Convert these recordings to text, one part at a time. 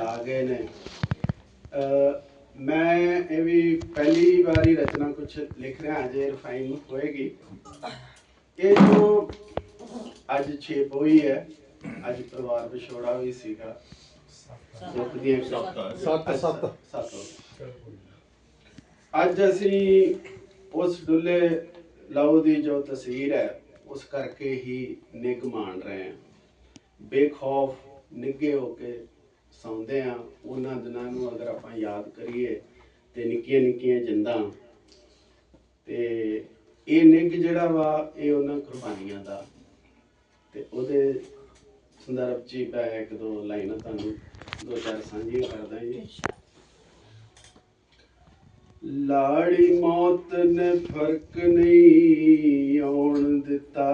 ਆ ਗਏ ਨੇ। ਅ, ਮੈਂ ਇਹ ਵੀ ਪਹਿਲੀ ਵਾਰੀ ਰਚਨਾ ਕੁਝ ਲਿਖ ਰਿਹਾ ਅਜੇ ਰਿਫਾਈਨ ਹੋਏਗੀ। ਇਹ ਜੋ ਅੱਜ ਛੇਪ ਹੋਈ ਹੈ ਅੱਜ ਪਰਿਵਾਰ ਵਿਛੋੜਾ ਵੀ ਸੀਗਾ। ਦੁੱਖ ਦੀਆਂ ਸੱਤ ਸੱਤ। ਸੱਤ। ਅੱਜ ਅਸੀਂ ਉਸ ਡੁੱਲੇ ਲਹੂ ਦੀ ਜੋ ਤਸਵੀਰ ਹੈ ਉਸ ਕਰਕੇ ਹੀ ਨਿੱਘ ਮਾਣ ਰਹੇ ਹਾਂ। ਬੇਖੌਫ ਨਿੱਘੇ ਹੋ ਕੇ ਸੌਂਦੇ ਆ, ਉਹਨਾਂ ਦਿਨਾਂ ਨੂੰ ਅਗਰ ਆਪਾਂ ਯਾਦ ਕਰੀਏ ਤੇ ਨਿੱਕੀਆਂ ਨਿੱਕੀਆਂ ਜਿੰਦਾਂ। ਤੇ ਇਹ ਨਿੱਘ ਜਿਹੜਾ ਵਾ, ਇਹ ਉਹਨਾਂ ਕੁਰਬਾਨੀਆਂ ਦਾ। ਤੇ ਉਹਦੇ ਸੰਦਰਭ ਚ ਮੈਂ ਇੱਕ ਦੋ ਲਾਈਨਾਂ ਤੁਹਾਨੂੰ ਦੋ ਚਾਰ ਸਾਂਝੀਆਂ ਕਰਦਾ ਜੀ। ਲਾੜੀ ਮੌਤ ਨੇ ਫ਼ਰਕ ਨਹੀਂ ਆਉਣ ਦਿੱਤਾ।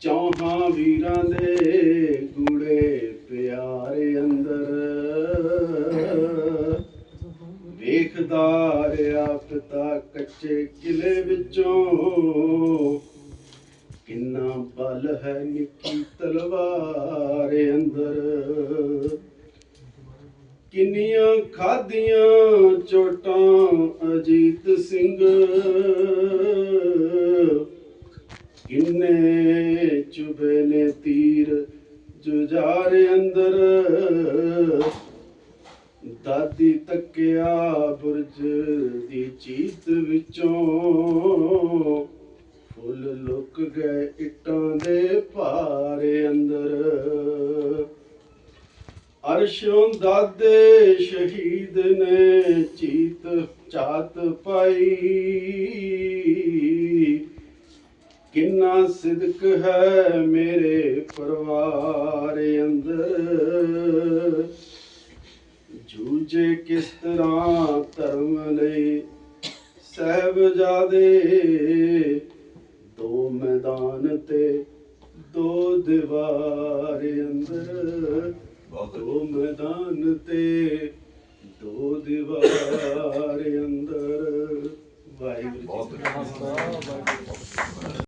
ਚੌਹਾਂ ਵੀਰਾਂ ਦੇ ਵੇਖਦਾ ਪਿਤਾ ਕੱਚੇ ਕਿਲੇ ਵਿੱਚੋਂ। ਕਿੰਨਾ ਬਲ ਹੈ ਨਿੱਕੀ ਤਲਵਾਰ ਅੰਦਰ। ਕਿੰਨੀਆਂ ਖਾਦੀਆਂ ਚੋਟਾਂ ਅਜੀਤ ਸਿੰਘ। ਕਿੰਨੇ ਚੁਬੇ ਨੇ ਤੀਰ ਜੁਝਾਰ ਅੰਦਰ। ਦਾਦੀ ਬੁਰਜ ਦੀ ਚੀਤ ਵਿੱਚੋਂ। ਫੁੱਲ ਲੁਕ ਗਏ ਇੱਟਾਂ ਦੇ ਭਾਰੇ ਅੰਦਰ। ਅਰਸ਼ੋਂ ਦਾਦੇ ਸ਼ਹੀਦ ਨੇ ਚੀਤ ਚਾਤ ਪਾਈ। ਕਿੰਨਾ ਸਿਦਕ ਹੈ ਮੇਰੇ ਪਰਿਵਾਰ ਅੰਦਰ। ਜੂਝੇ ਕਿਸ ਤਰ੍ਹਾਂ ਧਰਮ ਲਈ? ਸਹਿਬਜ਼ਾਦੇ ਦੋ ਮੈਦਾਨ ਤੇ ਦੋ ਦੀਵਾਰ ਅੰਦਰ। ਦੋ ਮੈਦਾਨ ਤੇ ਦੋ ਦੀਵਾਰ ਅੰਦਰ।